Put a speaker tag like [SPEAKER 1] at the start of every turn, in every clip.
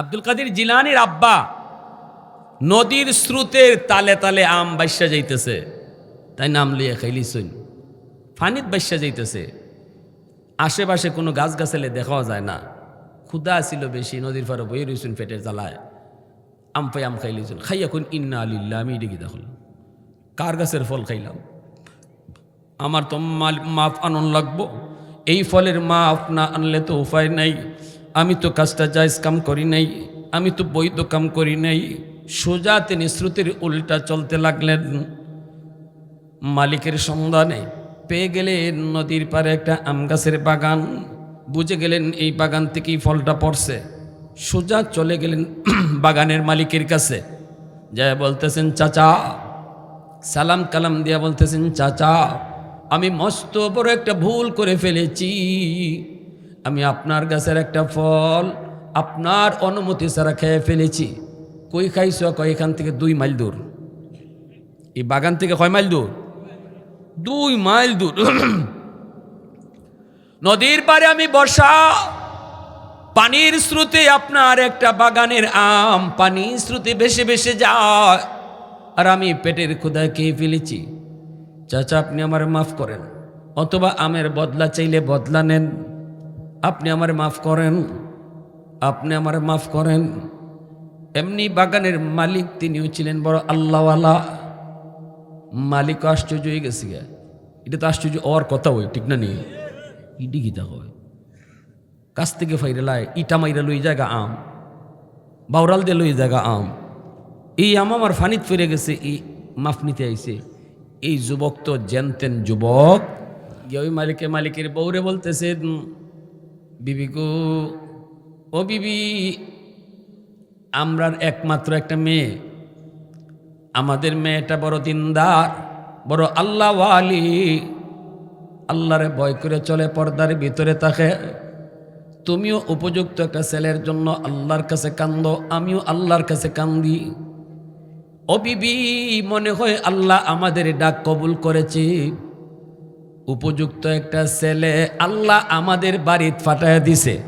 [SPEAKER 1] আব্দুল কাদের জিলানির আব্বা। নদীর স্রোতের তালে তালে আম বাইসা যাইতেছে। তাই নাম লইয়া খাইলি খাইলিছুন ফানিত বাইসা যাইতেছে। আশেপাশে কোনো গাছ গাছালে দেখাও যায় না। ক্ষুদা ছিল বেশি, নদীর ফারে বই রইছুন পেটের জ্বালায়। আম পাই আম খাইলিছুন খাইয়া কোন ইন্না আলিল্লা আমি ডেকে দেখল কার গাছের ফল খাইলাম? আমার তো মাফ আনন্দ লাগবো। এই ফলের মাফ না আনলে তো উপায় নাই। আমি তো কাজটা জায়জ কাম করি নাই, আমি তো বৈধ কাম করি নাই, সোজা তিনি শ্রুতির উল্টা চলতে লাগলেন। মালিকের সন্ধানে পেয়ে গেলেন নদীর পারে একটা আম গাছের বাগান। বুঝে গেলেন এই বাগান থেকেই ফলটা পড়ছে। সোজা চলে গেলেন বাগানের মালিকের কাছে। যা বলতেছেন, চাচা, সালাম কালাম দিয়া বলতেছেন, চাচা, আমি মস্ত বড় একটা ভুল করে ফেলেছি। আমি আপনার গাছের একটা ফল, আপনার অনুমতি ছাড়া খেয়ে ফেলেছি। কই খাইছ? কয় এখান থেকে দুই মাইল দূর। এই বাগান থেকে কয় মাইল দূর? দুই মাইল দূর। নদীর পারে আমি বসা। পানির স্রোতে আপনার একটা বাগানের আম। পানির স্রোতে ভেসে ভেসে যায়। আর আমি পেটের ক্ষুদায় খেয়ে ফেলেছি। চাচা, আপনি আমার মাফ করেন। অথবা আমের বদলা চাইলে বদলা নেন। আপনি আমার মাফ করেন। আপনি আমার মাফ করেন। এমনি বাগানের মালিক তিনিও ছিলেন বড় আল্লাহওয়ালা। মালিক আশ্চর্য হয়ে গেছে গে। এটা তো আশ্চর্য হওয়ার কথা ওই ঠিক না নেই ইডি গীতা হয় কাছ থেকে ফাইরে লাই ইটা মাইরা লই জায়গা আম। বাউরাল দিয়ে লই জায়গা আম। এই আম আমার ফানিত ফিরে গেছে এই মাফ নিতে আইছে। এই যুবক তো জেনতেন যুবক। ওই মালিকের মালিকের বউরে বলতেছে "উম, বিবি গো, ও বিবি, আমরার একমাত্র একটা মেয়ে। আমাদের মেয়েটা বড় দিনদার, বড় আল্লাহওয়ালি। আল্লাহরে ভয় করে চলে পর্দার ভিতরে থাকে। তুমিও উপযুক্ত একটা ছেলের জন্য আল্লাহর কাছে কান্দ, আমিও আল্লাহর কাছে কান্দি। ও বিবি, মনে হয় আল্লাহ আমাদের ডাক কবুল করেছে। উপযুক্ত একটা ছেলে আল্লাহ আমাদের বাড়িত ফাটায় দিছে।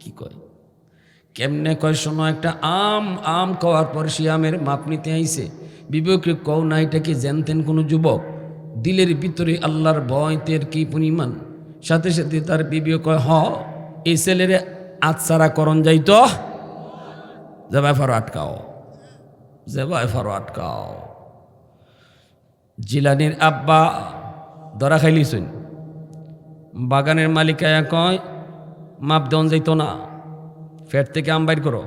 [SPEAKER 1] কি কয়? কেমনে কয় শোনো, একটা আম আম খাওয়ার পর সে আমের মাপ নিতে আইছে। বিবেকে কও না, এটা কি জানতেন কোনো যুবক? দিলের ভিতরে আল্লাহর ভয়, তের কি পরিমাণ? সাথে সাথে তার বিবেক কয়, হ, এই ছেলেরে আচ্ছারা করণ যাইতো। জবাই ফারো আটকাও। জবাই ফারো আটকাও। জিলানির আব্বা ধরা খাইলিছেন। বাগানের মালিকায়া কয়, মাপ দেওয়া যাইতো না ফ্যাট থেকে আম বাইর করো।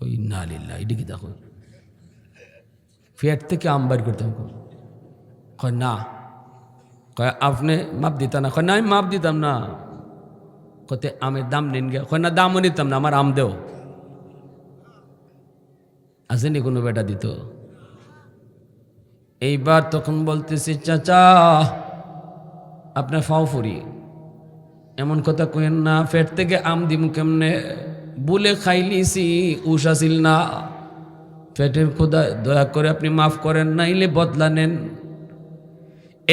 [SPEAKER 1] ওই না লিল্লা এটা কি দেখো। ফ্যাট থেকে আম বাইর করতাম কয়, না। কয়, আপনি মাপ দিতাম না। কয়, না, আমি মাপ দিতাম না। কতে আমের দাম নিন গে। কয়, না, দামও নিতাম না, আমার আম দেও। আসেনি কোনো বেটা দিত। এইবার তখন বলতেছি, চাচা আপনার ফাও ফুরি এমন কথা কইেন না ফেট থেকে আম দিমু কেমনে? বুলে খাইলিছি উষ আসিল না। ফেটের খোদা, দয়া করে আপনি মাফ করেন, নাইলে বদলা নেন।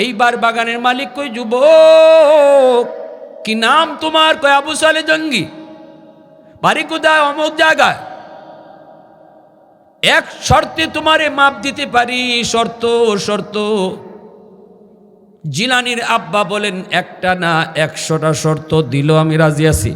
[SPEAKER 1] এইবার বাগানের মালিক কই যুব কি নাম তোমার? কয়, আবু সালে জঙ্গি। বাড়ি কোথায়? অমুক জায়গায়। এক শর্তে তোমারে মাপ দিতে পারি, শর্ত শর্ত। জিলানির আব্বা বলেন, একটা না একশোটা শর্ত দিল আমি রাজি আছি।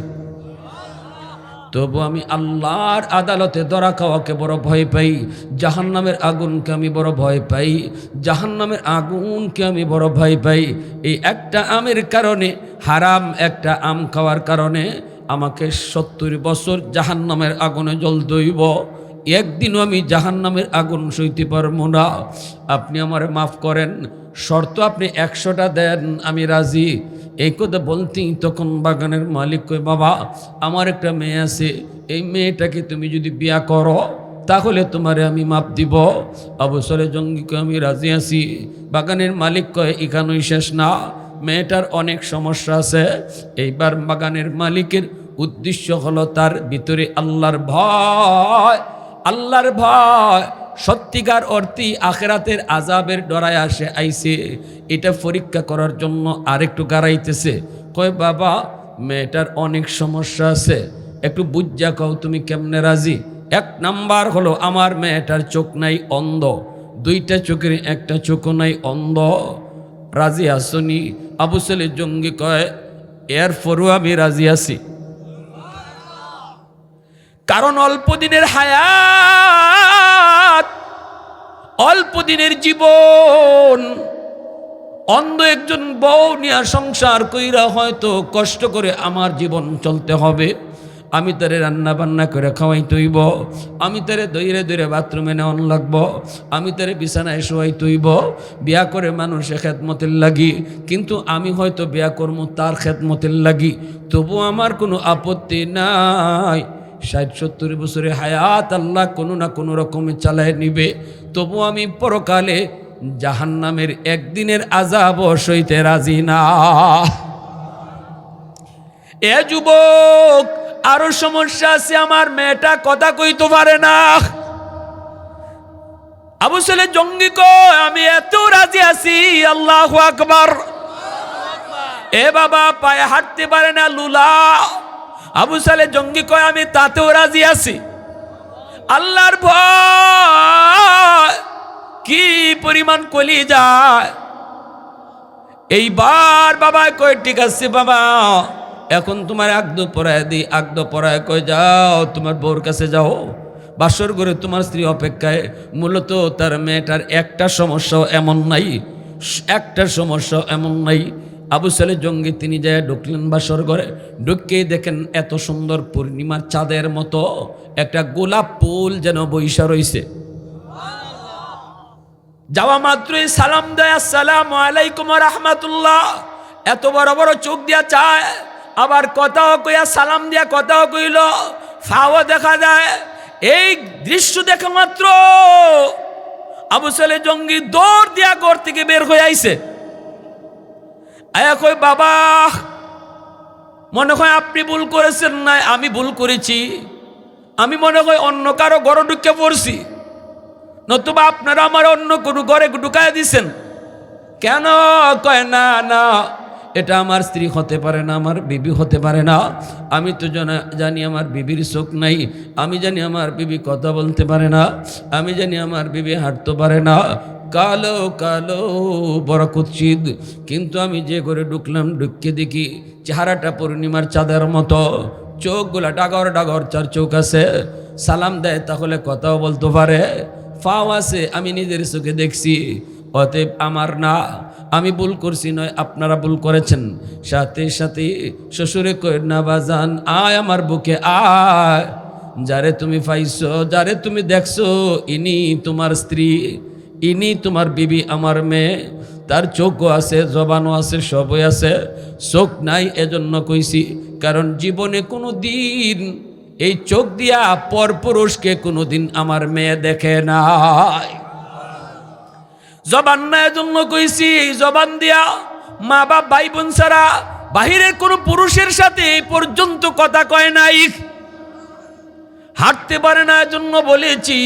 [SPEAKER 1] তবু আমি আল্লাহর আদালতে ধরা খাওয়াকে বড় ভয় পাই, জাহান্নামের আগুনকে আমি বড় ভয় পাই, জাহান্নামের আগুনকে আমি বড় ভয় পাই। এই একটা আমের কারণে, হারাম একটা আম খাওয়ার কারণে আমাকে সত্তর বছর জাহান্নামের আগুনে জল দইব একদিনও আমি জাহান্নামের আগুন সইতে পারব না। আপনি আমার মাফ করেন। শর্ত আপনি একশোটা দেন, আমি রাজি। এই কথা বলতেই তখন বাগানের মালিক কই বাবা, আমার একটা মেয়ে আছে। এই মেয়েটাকে তুমি যদি বিয়া করো, তাহলে তোমারে আমি মাপ দিব। অবসরে জঙ্গিকে আমি রাজি আছি। বাগানের মালিক কয়, এখানেই শেষ না। মেয়েটার অনেক সমস্যা আছে। এইবার বাগানের মালিকের উদ্দেশ্য হলো তার ভিতরে আল্লাহর ভয়। আল্লাহর ভয়, সত্যিকার অর্থে আখেরাতের আজাবের ডরায় আসে, আইসে, এটা পরীক্ষা করার জন্য আরেকটু গাড়াইতেছে। কয়, বাবা, মেয়েটার অনেক সমস্যা আছে। একটু বুঝা কও তুমি কেমনে রাজি? এক নাম্বার হলো, আমার মেয়েটার চোখ নাই অন্ধ। দুইটা চোখের একটা চোখও নাই অন্ধ। রাজি আসনি? আবু সেলে জঙ্গি কয়, এর পরও আমি রাজি আছি। কারণ অল্প দিনের হায়াত অল্প দিনের জীবন, অন্ধ একজন বউ নিয়ে সংসার কইরা হয়তো কষ্ট করে আমার জীবন চলতে হবে। আমি তারে রান্না বান্না করে খাওয়াই তৈব, আমি তারে দইরে দইরে বাথরুমে নেওয়ান লাগব, আমি তারে বিছানায় শোয়াই তৈব, বিয়া করে মানুষে খেদমতের লাগি, কিন্তু আমি হয়তো বিয়া করব তার খেদমতের লাগি, তবু আমার কোনো আপত্তি নাই। ষাট, সত্তর বছরে হায়াত আল্লাহ কোনো না কোনো রকমে চালায় নিবে। তবু আমি পরকালে জাহান্নামের একদিনের আজাব সইতে রাজি না। এ যুবক, আরও সমস্যা আছে আমার মেয়েটা, কথা কইতে পারে না। আবু ছেলে জঙ্গি কয়, আমি এত রাজি আছি, আল্লাহ আকবার। এ বাবা পায়ে হাঁটতে পারে না, লুলা। আবু সালে জঙ্গি কয়, আমি তাতেও রাজি আছি। আল্লাহর ভয়, কি পরিমাণ কলি যায় এইবার বাবা কয়, ঠিক আছে বাবা, এখন তোমার আগদ পড়ায় দিই আগদ পড়ায় কয়, যাও, তোমার বউর কাছে যাও। বাসর করে তোমার স্ত্রী অপেক্ষায়। মূলত তার মেয়েটার একটা সমস্যাও এমন নাই, একটা সমস্যা এমন নাই। আবু সালে জঙ্গি তিনি যায় ঢুকলেন বাসর ঘরে ঢুককেই দেখেন এত সুন্দর পূর্ণিমার চাঁদের মতো একটা গোলাপ ফুল যেন বৈশা রইছে। যাওয়া মাত্রই সালাম দেয়, আসসালাম আলাইকুম রহমাতুল্লাহ। এত বড় বড় চোখ দিয়া চায়, আবার কথাও কইয়া সালাম দিয়া কথাও কইল। ফাও দেখা যায়, এই দৃশ্য দেখা মাত্র আবু সালে জঙ্গি দৌড় দিয়া ঘর থেকে বের হয়ে আইছে। আয়া কই বাবা, মনে হয় আপনি ভুল করেছেন না, আমি ভুল করেছি। আমি মনে হয় অন্য কারও গড় ঢুকে পড়ছি। নতুবা আপনারা আমার অন্য কোনো ঘরে ঢুকায় দিছেন। কেন? কয়, না না এটা আমার স্ত্রী হতে পারে না, আমার বিবি হতে পারে না। আমি তো জানা- আমার বিবির চোখ নাই। আমি জানি আমার বিবি কথা বলতে পারে না। আমি জানি আমার বিবি হাঁটতে পারে না। কালো কালো, বড় কুৎসিত। কিন্তু আমি যে করে ঢুকলাম, ঢুককে দেখি চেহারাটা পূর্ণিমার চাঁদের মতো। চোখগুলা ডাগর ডাগর, চার চোখ আছে। সালাম দেয় তাহলে কথাও বলতে পারে। ফাও আছে, আমি নিজের চোখে দেখছি। অতএব আমার না, আমি ভুল করছি নয়, আপনারা ভুল করেছেন। সাথে সাথে শ্বশুরে না বাজান আয় আমার বুকে, আয়। যারে তুমি পাইছো, যারে তুমি দেখছ, ইনি তোমার স্ত্রী, ইনি তোমার বিবি, আমার মেয়ে। তার চোখও আছে, জবানও আছে, সবই আছে। চোখ নাই এজন্য কইছি, কারণ জীবনে কোনো দিন এই চোখ দিয়া পরপুরুষকে কোনোদিন আমার মেয়ে দেখে নাই। জবান না এজন্য কইছি, জবান দিয়া মা বাপ ভাই বোন ছাড়া বাহিরের কোনো পুরুষের সাথে এই পর্যন্ত কথা কয় নাই। হাঁটতে পারে না এজন্য বলেছি,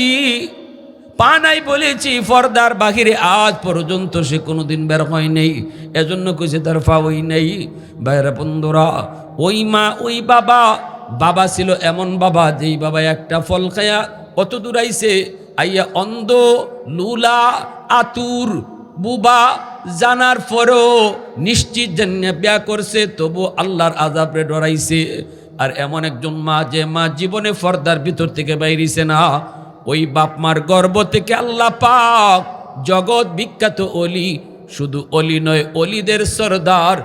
[SPEAKER 1] পা নাই বলেছি ফর্দার বাহিরে আজ পর্যন্ত সে কোনোদিন বের হয় নেই। এজন্য কইছে, তার ফা ফাওই নেই। বাইরে বন্ধুরা, ওই মা, ওই বাবা বাবা ছিল এমন বাবা, যেই বাবা একটা ফল খায়া কত দূর আইছে, আইয়া অন্ধ, লুলা আতুর বুবা জানার পরও নিশ্চিত জন্য বিয়া করছে তবু আল্লাহর আজাবরে ডরাইছে। আর এমন একজন মা যে মা জীবনে ফর্দার ভিতর থেকে বাইরিছে না, ওই বাপ মার গর্ব থেকে আল্লাহ পাক জগৎ বিখ্যাত অলি। শুধু অলি নয়, অলিদের সর্দার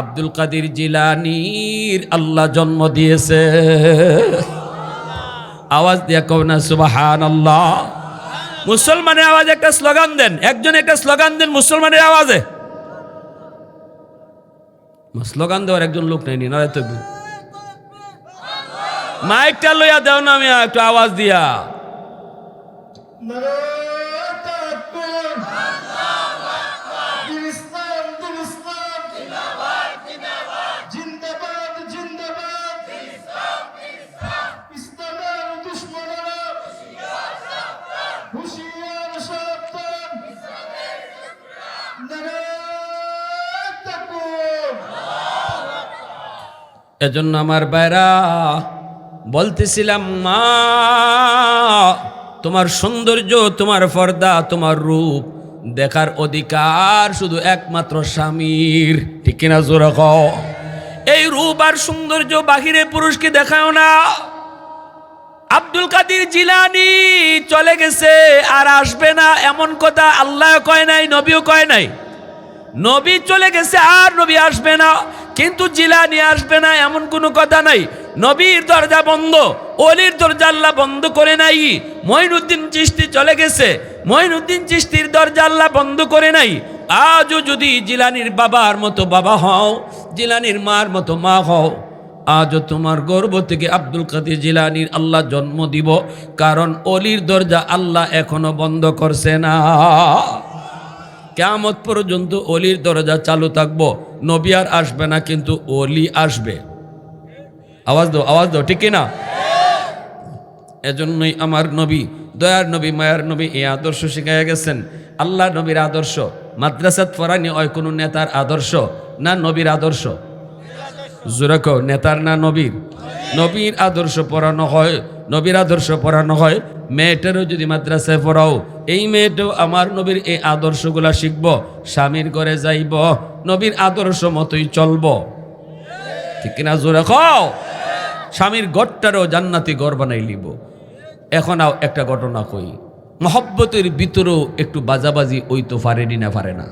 [SPEAKER 1] আব্দুল কাদির জিলানির আল্লাহ জন্ম দিয়েছে। আওয়াজ দিয়ে কব না সুবাহান আল্লাহ মুসলমানের আওয়াজে একটা স্লোগান দেন। একজন একটা স্লোগান দেন মুসলমানের আওয়াজে। স্লোগান দেওয়ার একজন লোক নেই না তো মাইকটা লইয়া দেও না আমি একটু আওয়াজ দিয়া। এজন্য আমার বাইরা বলতেছিলাম, মা, তোমার সৌন্দর্য, তোমার পর্দা, তোমার রূপ দেখার অধিকার শুধু একমাত্র স্বামীর। ঠিক কিনা জোরে এই রূপ আর সৌন্দর্য বাহিরে পুরুষকে দেখাও না। আব্দুল কাদির জিলানি চলে গেছে আর আসবে না, এমন কথা আল্লাহ কয় নাই, নবীও কয় নাই। নবী চলে গেছে, আর নবী আসবে না। কিন্তু জিলানি আসবে না, এমন কোনো কথা নাই। নবীর দরজা বন্ধ অলির দরজা আল্লাহ বন্ধ করে নাই। মঈনুদ্দিন চিস্তি চলে গেছে, মঈনুদ্দিন চিস্তির দরজা আল্লাহ বন্ধ করে নাই। আজও যদি জিলানির বাবার মতো বাবা হও, জিলানির মার মতো মা হও, আজও তোমার গর্ব থেকে আব্দুল কাদের জিলানির আল্লাহ জন্ম দিব, কারণ অলির দরজা আল্লাহ এখনও বন্ধ করছে না। কেমত পর্যন্ত অলির দরজা চালু থাকব। নবী আর আসবে না, কিন্তু অলি আসবে। আওয়াজ দাও আওয়াজ দাও, ঠিক না এজন্যই আমার নবী, দয়ার নবী, মায়ার নবী এই আদর্শ শিখাইয়া গেছেন। আল্লাহ নবীর আদর্শ, মাদ্রাসাত ফরানি ওই কোনো নেতার আদর্শ না নবীর আদর্শ? জোরাকো নেতার না নবীর? নবীর আদর্শ পড়ানো হয়, নবীর আদর্শ পড়ানো হয়, মেয়েটারও যদি মাদ্রাসায় পড়াও, এই মেয়েটাও আমার নবীর এই আদর্শগুলা শিখব, স্বামীর ঘরে যাইব, নবীর আদর্শ মতোই চলব। ঠিক কিনা জোরে স্বামীর গড়টারও জান্নাতি গড় বানাই লিব। এখন আও একটা ঘটনা কই, মহব্বতের ভিতরেও একটু বাজাবাজি ওই তো পারেনি না পারে না।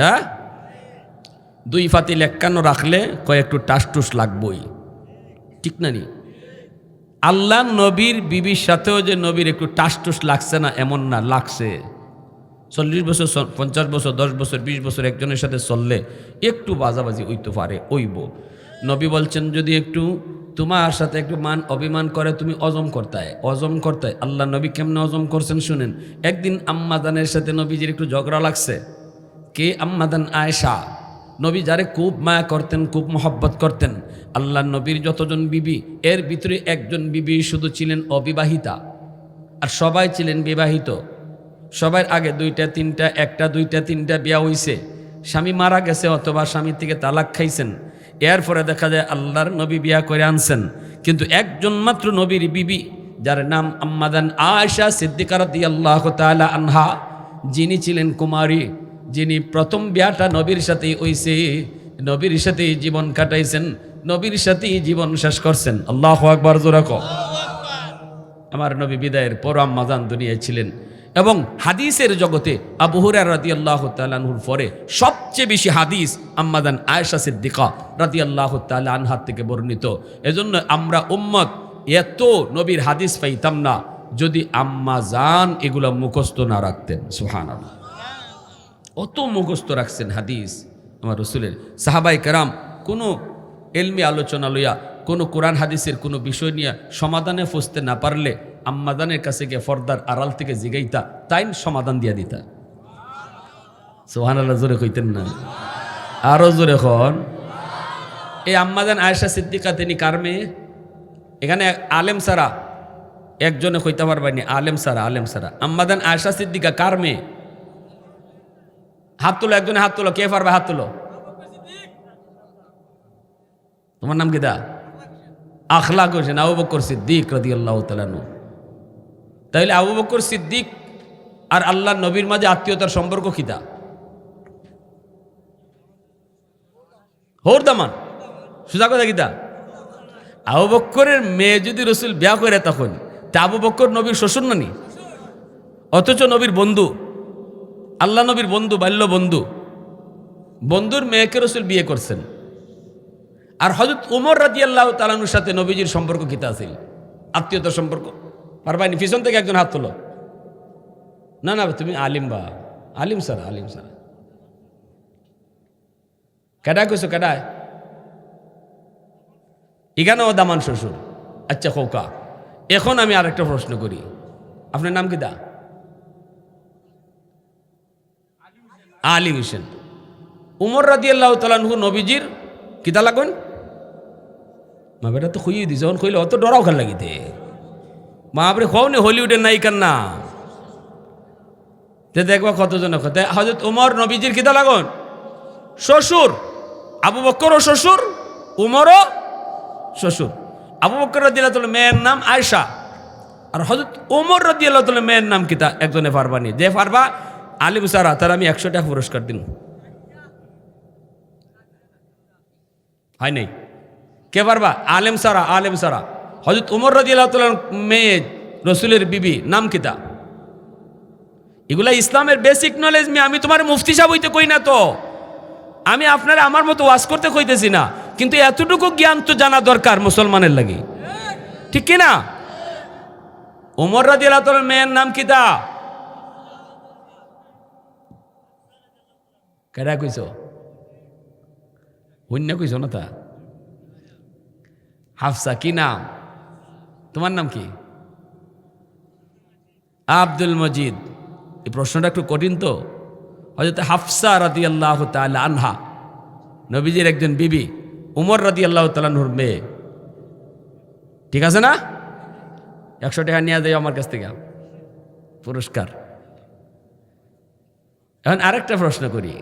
[SPEAKER 1] হ্যাঁ? দুই ফাতিল একান্ন রাখলে কয় একটু টাসটুস লাগবই। ঠিক না নি? আল্লাহ নবীর বিবির সাথেও যে নবীর একটু টাসটুস লাগছে না, এমন না, লাগছে। চল্লিশ বছর পঞ্চাশ বছর, দশ বছর, বিশ বছর একজনের সাথে চললে একটু বাজাবাজি ওইতে পারে ওইব নবী বলছেন, যদি একটু তোমার সাথে একটু মান, অভিমান করে, তুমি অজম করতায় অজম করতায়, আল্লাহ নবী কেমনে অজম করছেন শুনেন? একদিন আম্মাদানের সাথে নবীজির একটু ঝগড়া লাগছে। কে আম্মাদান আয়েশা? নবী যারে খুব মায়া করতেন, খুব মহব্বত করতেন, আল্লাহ নবীর যতজন বিবি, এর ভিতরে একজন বিবি শুধু ছিলেন অবিবাহিতা। আর সবাই ছিলেন বিবাহিত। সবার আগে দুইটা, তিনটা, একটা, দুইটা, তিনটা বিয়া হইছে। স্বামী মারা গেছে অথবা স্বামীর থেকে তালাক খাইছেন। এর পরে দেখা যায় আল্লাহর নবী বিয়া করে আনছেন। কিন্তু একজন মাত্র নবীর বিবি, যার নাম আম্মাদান আয়সা সিদ্দিকারতি আল্লাহ তালা আনহা, যিনি ছিলেন কুমারী। যিনি প্রথম বিয়াটা নবীর সাথেই হইছে, নবীর সাথেই জীবন কাটাইছেন, নবীর সাথেই জীবন শেষ করছেন। আল্লাহ আকবর জোরাক আমার নবী বিদায়ের পর আম্মাজান দুনিয়ায় ছিলেন। এবং হাদিসের জগতে আবু হুরার রাদি আল্লাহ তালানহুর পরে সবচেয়ে বেশি হাদিস আম্মাদান আয়েশা সিদ্দিকা রাদি আল্লাহ তালা আনহার থেকে বর্ণিত। এজন্য আমরা উম্মত, এত নবীর হাদিস পাইতাম না যদি আম্মাজান এগুলো মুখস্থ না রাখতেন। সুহান অত মুখস্থ রাখছেন হাদিস। আমার রসুলের সাহাবাই কারাম কোনো এলমি আলোচনা লইয়া, কোনো কোরআন হাদিসের কোনো বিষয় নিয়ে সমাধানে ফসতে না পারলে আম্মাদানের কাছে গিয়ে ফর্দার আড়াল থেকে জিগাইতা তাই সমাধান দিয়া দিতা। সোহান আল্লাহ জোরে কইতেন না। আরও জোরে খন এই আম্মাদান আয়েশা সিদ্দিকা তিনি কার মেয়ে? এখানে আলেম সারা, একজনে কইতে পারবানি আলেম সারা আলেম সারা। আম্মাদান আয়েশা সিদ্দিকা কার মেয়ে? হাত তুলো, একজনে হাত তুলো, কে পারবে হাত তুলো? তোমার নাম কি দা? আখলা করছেন আবু বকর সিদ্দিক রদি আল্লাহ তালানু তাইলে আবু বকর সিদ্দিক আর আল্লাহ নবীর মাঝে আত্মীয়তার সম্পর্ক খিদা হোর দামান, সুজা কথা কিতা আবু বক্করের মেয়ে যদি রসুল বিয়া করে তখন, তা আবু বক্কর নবীর শ্বশুর নানি? অথচ নবীর বন্ধু। আল্লাহ নবীর বন্ধু, বাল্য বন্ধু। বন্ধুর মেয়েকে রসুল বিয়ে করছেন। আর হজরত উমর রাজি আল্লাহ তালানুর সাথে নবীজির সম্পর্ক কিতা আছিল? আত্মীয়তার সম্পর্ক। পারবাইনি পিছন থেকে একজন হাত তোলো। না না, তুমি আলিম বা। আলিম স্যার আলিম স্যার। কেডায় কইছো, কেডায়? এখানেও দামান শ্বশুর। আচ্ছা খৌকা এখন আমি আরেকটা প্রশ্ন করি। আপনার নাম কি দা? আলী হোসেন উমর রাদি আল্লাহ তালানহু নবীজির কিতা লাগুন মা বেটা তো খুইয়ে দিছে, যখন কইলে, অত ডরাও খাল লাগিতে মা আপনি খাও নি, হলিউডের নায়িকার না? তে দেখবা কতজনে কথা হজরত উমর নবীজির কিতা লাগন শ্বশুর, আবু বক্করও শ্বশুর উমরও শ্বশুর। আবু বকর রদিয়াল্লাহ মেয়ের নাম আয়সা আর হজরত ওমর রদিয়াল্লাহ মেয়ের নাম কিতা একজনে পারবানি যে পারবা আলিম সারা তার আমি একশো টাকা পুরস্কার দিন হয় নাই? কে পারবা? আলেম সারা আলেম সারা। হজরত উমর রদিয়াল্লাহ মেয়ে, রসুলের বিবি, নাম কিতা এগুলা ইসলামের বেসিক নলেজ মেয়ে আমি তোমার মুফতি সাহেব হইতে কই না তো? আমি আপনারা আমার মতো ওয়াজ করতে কইতেছি না, কিন্তু এতটুকু জ্ঞান তো জানা দরকার মুসলমানের লাগে। ঠিক কি না উমর তাআলার মেয়ের নাম কিতা কেডা কইছো অন্য কইছো না তা? হাফসা, কি নাম? তোমার নাম কি? আব্দুল মজিদ। এই প্রশ্নটা একটু কঠিন তো। হয়তো হাফসা রাদি আল্লাহ আনহা নবীজির একজন বিবি, উমর রাদি আল্লাহ তালাহুর মেয়ে। ঠিক আছে না? একশো টাকা নিয়ে দেয় আমার কাছ থেকে। পুরস্কার। এখন আরেকটা প্রশ্ন করি।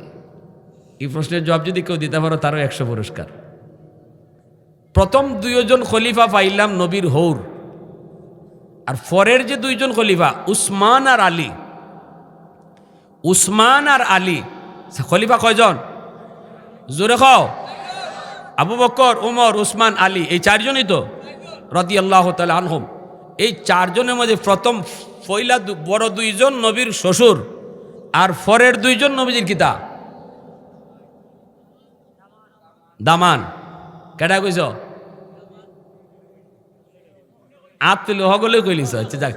[SPEAKER 1] এই প্রশ্নের জবাব যদি কেউ দিতে পারো, তারও একশো পুরস্কার। প্রথম দুইজন খলিফা পাইলাম নবীর হৌর। আর ফরের যে দুইজন খলিফা, উসমান আর আলী। উসমান আর আলী। খলিফা কয়জন? জোরে খাও আবু বকর উমর, উসমান, আলী, এই চারজনই তো? রদি আল্লাহ আনহম। এই চারজনের মধ্যে প্রথম ফইলা বড় দুইজন নবীর শ্বশুর, আর ফরের দুইজন নবীজির কিতা দামান কেটা কইছ? আত তুলে হগলে কইলিস আচ্ছা যাক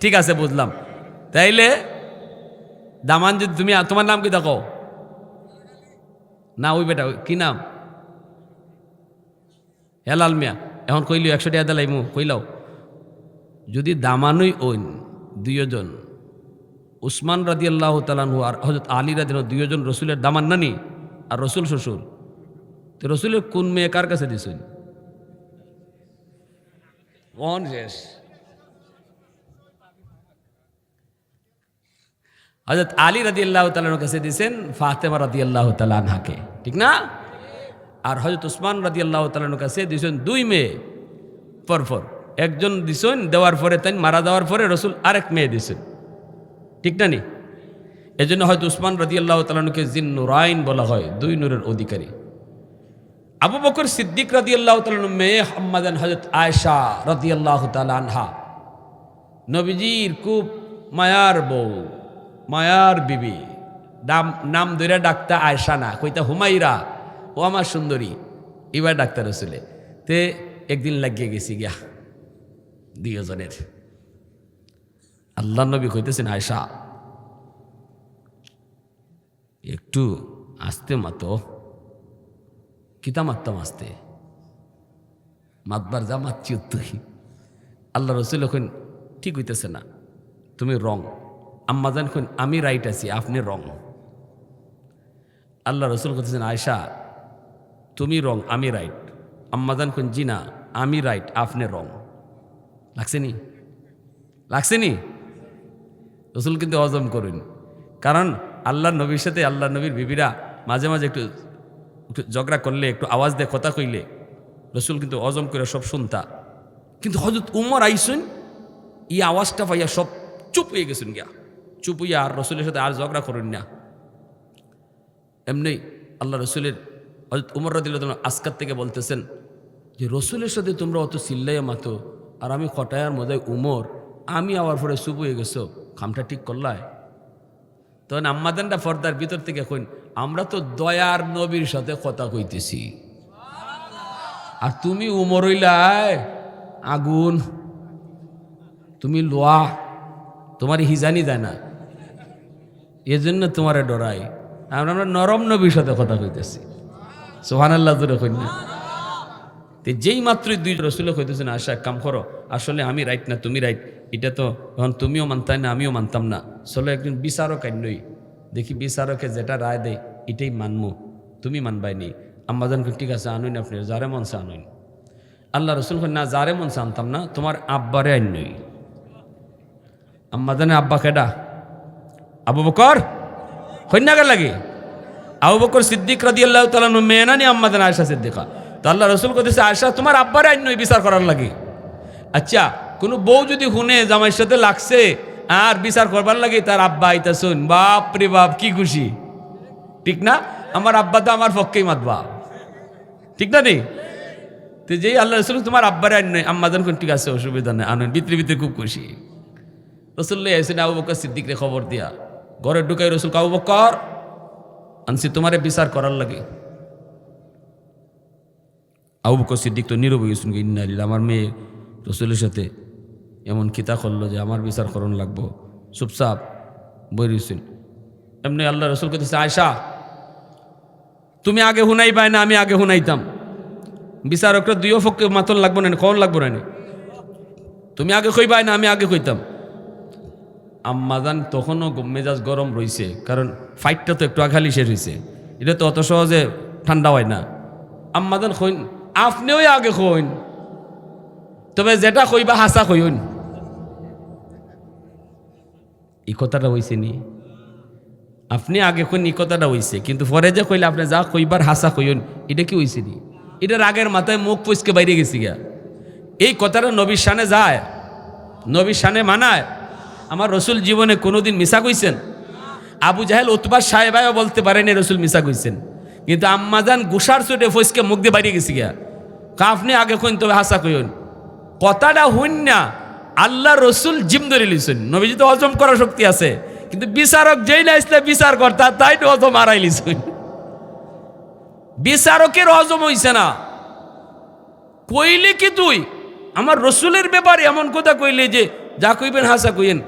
[SPEAKER 1] ঠিক আছে, বুঝলাম। তাইলে, দামান যদি তুমি, তোমার নাম কি দেখো? না, ওই বেটা কি নাম? হেলাল মিয়া। এখন কইলি একশো টাকা দিলাই মু কইলাও যদি দামানই ওইন দুইজন, উসমান রাদি আল্লাহ তালানহু আর হজরত আলী রাদি দুইজন রসুলের দামান নানি আর রসুল শ্বশুর তো রসুলের কোন মেয়ে কার কাছে দিছেন শেষ হজরত আলী রাদি আল্লাহ তালার কাছে দিয়েছেন ফাতেমা রাদি আল্লাহ তালানহাকে ঠিক না? আর হজরত উসমান রাদি আল্লাহ তালার কাছে দিয়েছেন দুই মেয়ে পরপর একজন দিছেন দেওয়ার পরে তাই মারা দেওয়ার পরে রসুল আরেক মেয়ে দিছেন। ঠিক না নি? এজন্য হয়তো উসমান রাদি আল্লাহ তালানুকে জিন নুরাইন বলা হয় দুই নূরের অধিকারী। আবু বকর সিদ্দিক রাদি আল্লাহ মেয়ে হাম্মাদান হজরত আয়সা রাদি আল্লাহ আনহা। নবীজির খুব মায়ার বউ, মায়ার বিবি। নাম নাম ধরে ডাক্তার আয়সা না, কইতা হুমাইরা ও আমার সুন্দরী। এবার ডাক্তার রসুলে তে একদিন লাগিয়ে গেছি গিয়া, দুইজনের। আল্লাহ নবী কইতেছেন আয়সা একটু আস্তে মাতো। কিতা মারতাম আস্তে মাতবার যা মাতছি তুই আল্লাহ রসুল এখন ঠিক হইতেছে না। তুমি রং। আম্মা জান খুন আমি রাইট আছি, আপনি রং। আল্লাহ রসুল করতেছেন আয়সা তুমি রং, আমি রাইট আম্মা জান খুন জি না, আমি রাইট আপনি রং। লাগছে নি? লাগছে নি? রসুল কিন্তু হজম করুন। কারণ আল্লাহ নবীর সাথে আল্লাহ নবীর বিবিরা মাঝে মাঝে একটু ঝগড়া করলে, একটু আওয়াজ দিয়ে কথা কইলে, রসুল কিন্তু অজম করে সব শুনতা। কিন্তু হজরত উমর আইসুন, এই আওয়াজটা পাইয়া সব চুপ হয়ে গেছেন গিয়া। চুপ হইয়া আর রসুলের সাথে আর ঝগড়া করুন না। এমনি আল্লাহ রসুলের হজরত উমর রাদিল আজকার থেকে বলতেছেন যে, রসুলের সাথে তোমরা অত চিল্লাইয়া মাতো, আর আমি কটায়ার মধ্যে উমর, আমি আবার পরে চুপ হয়ে গেছো, খামটা ঠিক করলায়? তখন আম্মাদানটা ফর্দার ভিতর থেকে কইন, আমরা তো দয়ার নবীর সাথে কথা কইতেছি। আর তুমি উমরইলায় আগুন। তুমি লোয়া, তোমার হিজানি দেয় না। এজন্য তোমারে ডরাই। আমরা আমরা নরম নবীর সাথে কথা কইতেছি। সোহান আল্লাহ দূরে কই না। তো যেই মাত্রই দুই রসুলে কইতেছেন আশা কাম করো। আসলে আমি রাইট না, তুমি রাইট। এটা তো এখন তুমিও মানতাই না, আমিও মানতাম না। চলো একজন বিচারক আইনই দেখি বিচারকে যেটা রায় দেয় এটাই মানমু। তুমি মানবাই নি আম্মাজান কই, ঠিক আছে আনুন আপনি যারে মনসা আনুন আল্লাহ রসুল না যারে মনসা আনতাম না তোমার আব্বারে আইনই আম্মাজানের আব্বা কেডা? আবু বকর কন্যাকে লাগে? আবু বকর সিদ্দিক রাদি আল্লাহ তালানু মেয়ে না নি আম্মাদান আয়সা সিদ্দিকা? তো আল্লাহ রসুল করতেছে আয়সা তোমার আব্বারে আইন নয় বিচার করার লাগে। আচ্ছা কোনো বউ যদি হুনে জামাইয়ের সাথে লাগছে আর বিচার করবার লাগে তার আব্বা আইতা শুন। বাপ রে বাপ, কি খুশি। ঠিক না? আমার আব্বা তো আমার পক্ষেই মাতবা। ঠিক না নেই তো যেই আল্লাহ রসুল তোমার আব্বারে আইন নয় আম্মাদান কোন ঠিক আছে, অসুবিধা নেই, আনেন। ভিতরে ভিতরে খুব খুশি। রসুল্লাহ এসে আবু বকর সিদ্দিকরে খবর দিয়া। ঘরে ঢুকাই রসুল কাবু বকর, আনছি তোমারে বিচার করার লাগে। আবু বকর সিদ্দিক তো নীরব গেছেন ইন্নালিল আমার মেয়ে রসুলের সাথে এমন কিতা করল যে আমার বিচার করণ লাগবো। চুপচাপ বই রয়েছেন এমনি আল্লাহ রসুল করতেছে আয়সা তুমি আগে হুনাই পাই না, আমি আগে হুনাইতাম বিচারকরা দুইও পক্ষে মাতন লাগবো না কখন লাগবো না তুমি আগে কইবাই না, আমি আগে কইতাম। আম্মাজান তখনও মেজাজ গরম রইছে, কারণ ফাইটটা তো একটু আঘালি শেষ হয়েছে এটা তো অত সহজে ঠান্ডা হয় না। আম্মাজান কইন, আপনিও আগে কইন, তবে যেটা কইবা হাসা কইন। এই কথাটা হইছে নি? আপনি আগে কইন এই কথাটা হইছে, কিন্তু পরে যে কইলে আপনি যা কইবার হাসা কইন এটা কি হইছে নি? এটার আগের মাথায় মুখ পুষকে বাইরে গেছি গিয়া। এই কথাটা নবীর শানে যায়, নবীর শানে মানায়। আমার রসুল জীবনে কোনোদিন মিশা কইছেন? আবু জাহেল উতবার সাহেবায়ও বলতে পারেনি রসুল মিশা কইছেন। কিন্তু আম্মাজান গুসার চোটে ফসকে মুখ দিয়ে বাইরে গেছি গিয়া। কা আপনি আগে কইন তবে হাসা কইন কথাটা হইন না। আল্লাহ রসুল জিম ধরে লিছেন নবীজি তো হজম করার শক্তি আছে। কিন্তু বিচারক যেই না আসলে বিচার কর্তা তাই তো হজম হারাই লিছেন বিচারকের হজম হইছে না। কইলে কি তুই? আমার রসুলের ব্যাপারে এমন কথা কইলে যে, যা কইবেন হাসা কইেন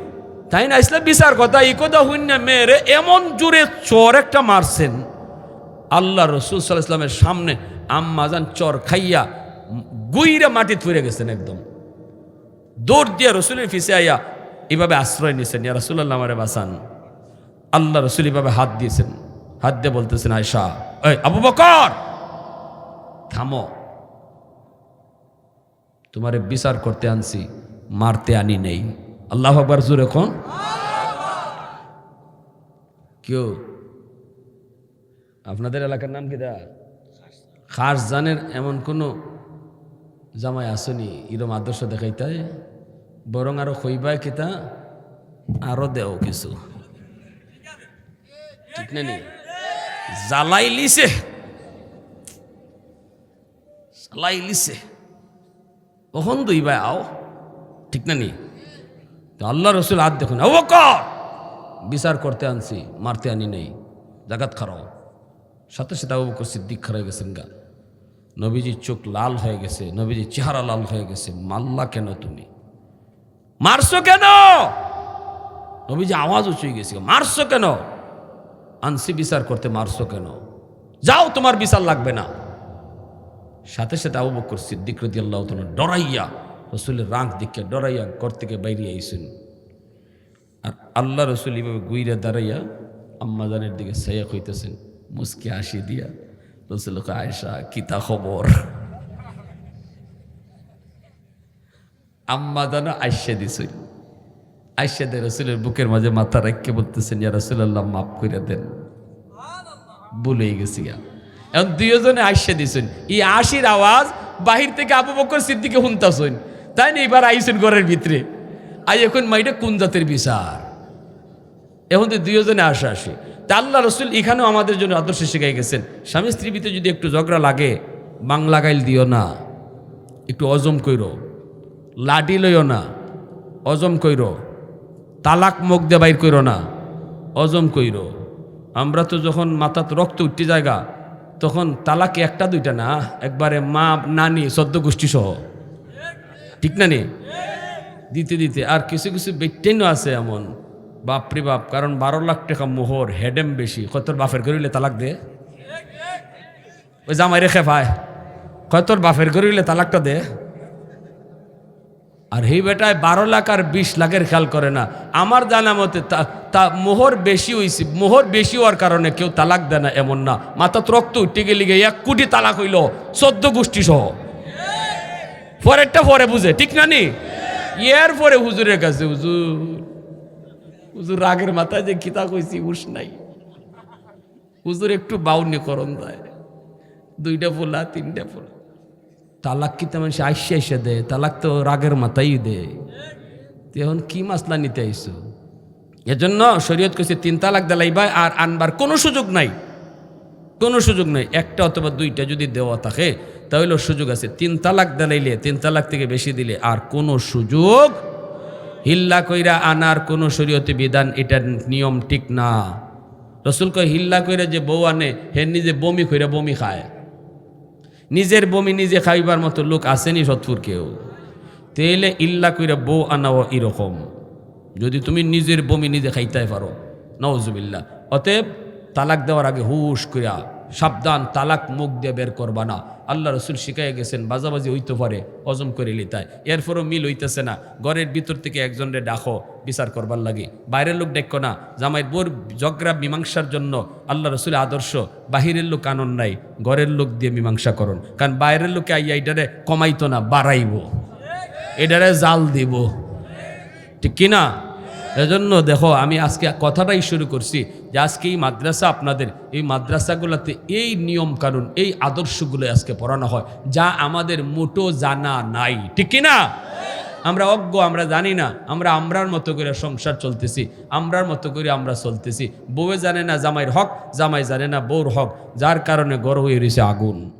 [SPEAKER 1] তাই না ইসলাম বিচার কথা এই কথা হইন না মেয়েরে এমন জোরে চর একটা মারছেন। আল্লাহ রসুল সাল্লাহ ইসলামের সামনে আম্মাজান চর খাইয়া গুইরা মাটি থুরে গেছেন একদম। দৌড় দিয়ে রসুলের ফিসে আইয়া এইভাবে আশ্রয় নিয়েছেন। ইয়া রসুল্লাহ আমারে বাসান আল্লাহ রসুল এইভাবে হাত দিয়েছেন। হাত দিয়ে বলতেছেন আয়সা এই আবু বকর, থামো। তোমারে বিচার করতে আনছি, মারতে আনি নেই। আল্লাহ আকবার, জোর এখন কেউ? আপনাদের এলাকার নাম কি দা? খাস জানের এমন কোনো জামাই আসনি এরম আদর্শ দেখাইতে বরং আরও খইবায় কিতা, আরও দেও কিছু। ঠিক না নি? জ্বালাই লিছে। জ্বালাই লিছে। কখন দইবাই আও? ঠিক না নি? তো আল্লাহ রসুল হাত দেখুন। ও বিচার করতে আনছি, মারতে আনি নেই। জাগাত খারাও। সাথে সাথে আবু বকর সিদ্দিক খারাই গেছেন গা। নবীজির চোখ লাল হয়ে গেছে, নবীজির চেহারা লাল হয়ে গেছে, মাল্লা কেন তুমি? মারছো কেন? নবীজি আওয়াজ উঁচুই গেছে, মারছো কেন? আনসি বিচার করতে মারছো কেন? যাও, তোমার বিচার লাগবে না। সাথে সাথে আবু বকর সিদ্দিক রদি আল্লাহ ডরাইয়া, রসুলের রাগ দিকে ডরাইয়া ঘর থেকে বাইরে আইসেন আর আল্লাহ রসুল এইভাবে গুইরা দাঁড়াইয়া আম্মাজানের দিকে সাইয়া কইতেছেন মুসকে হাসি দিয়া। রসুল আয়সা কিতা খবর আম্মাজানও আইসা দিছই আইসা দে রসুলের বুকের মাঝে মাথা রাখকে বলতেছেন ইয়া রসুল্লাহ মাফ করে দেন বলেই গেছি এখন দুইজনে আইসা দিছেন এই আশির আওয়াজ বাহির থেকে আবু বকর সিদ্দিকে শুনতাছেন তাই না এবার আইসেন ঘরের ভিতরে আই এখন মাইটা কোন জাতের বিচার এখন তো দুইজনে আসা আসে। তা আল্লাহ রসুল এখানেও আমাদের জন্য আদর্শ শিখাই গেছেন, স্বামী স্ত্রীর ভিতরে যদি একটু ঝগড়া লাগে বাংলা গাইল দিও না, একটু অজম কইরো, লাডি লইও না, অজম কইরো, তালাক মুখ দে বাইর কইরো না, অজম কইরো। আমরা তো যখন মাথাত রক্ত উঠতে জায়গা, তখন তালাক একটা দুইটা না, একবারে মা, নানি, সদ্য গোষ্ঠী সহ। ঠিক না নি? দিতে দিতে, আর কিছু কিছু ব্যক্তিও আছে এমন। বাপরে বাপ, কারণ বারো লাখ টাকা মোহর, হেডেম বেশি। কত বাপের করিলে তালাক দে? ওই জামাই রেখে ভাই কত বাপের করিলে তালাকটা দে? আর এই বেটায়, বারো লাখ আর বিশ লাখের খেয়াল করে না। আমার জানা মতে তা- মোহর বেশি হইছে, মোহর বেশি হওয়ার কারণে কেউ তালাক দেয় না এমন না। মাথা রক্ত উঠতে গেলে এক কোটি তালাক হইল, চোদ্দ গোষ্ঠী সহ। পরেরটা পরে বুঝে, ঠিক না নি? এর পরে হুজুরের কাছে, হুজুর। হুজুর রাগের মাথায় যে কিতা কইছি উস নাই। হুজুর একটু বাউনি করন দেয় দুইটা পোলা তিনটা পোলা তালাক কি তেমন সে আইসে আইসে দেয়? তালাক তো রাগের মাথাই দেয়। এখন কি মাসলা নিতে আইসো এজন্য শরীয়ত কইছে, তিন তালাক দেলাইবা আর আনবার কোনো সুযোগ নাই। কোনো সুযোগ নাই। একটা অথবা দুইটা যদি দেওয়া থাকে, তাহলে সুযোগ আছে। তিন তালাক দিলাইলে, তিন তালাক থেকে বেশি দিলে আর কোনো সুযোগ হিল্লা কইরা আনার কোনো শরীয়তি বিধান, এটার নিয়ম ঠিক না। রসুল কয়, হিল্লা কইরা যে বউ আনে, হে নিজে বমি কইরা বমি খায়। নিজের বমি নিজে খাইবার মতো লোক আসেনি সৎপুর কেউ। তেলে ইল্লা কইরা বউ আনাও এরকম। যদি তুমি নিজের বমি নিজে খাইতে পারো। নওজুবিল্লা অতএব তালাক দেওয়ার আগে হুশ কইরা, সাবধান, তালাক মুখ দিয়ে বের করবা না। আল্লাহ রসুল শিখাই গেছেন, বাজাবাজি হইতে পারে, হজম করে লিতায় এরপরও মিল হইতেছে না, ঘরের ভিতর থেকে একজনরে ডাকো, বিচার করবার লাগে। বাইরের লোক দেখো না, জামাইয়ের বোর জগরা মীমাংসার জন্য আল্লাহ রসুলের আদর্শ, বাহিরের লোক আনন্দ নাই, ঘরের লোক দিয়ে মীমাংসা করুন। কারণ বাইরের লোকে আইয়া এটারে কমাইতো না, বাড়াইব। এটারে জাল দিব। ঠিক কিনা? এজন্য দেখো, আমি আজকে কথাটাই শুরু করছি যে আজকে এই মাদ্রাসা আপনাদের, এই মাদ্রাসাগুলোতে এই নিয়ম কানুন, এই আদর্শগুলো আজকে পড়ানো হয়, যা আমাদের মোটো জানা নাই। ঠিক না আমরা অজ্ঞ, আমরা জানি না, আমরা আমরার মতো করে সংসার চলতেছি, আমরার মতো করে আমরা চলতেছি। বউয়ে জানে না জামাইয়ের হক, জামাই জানে না বউর হক, যার কারণে গড় হয়ে রয়েছে আগুন।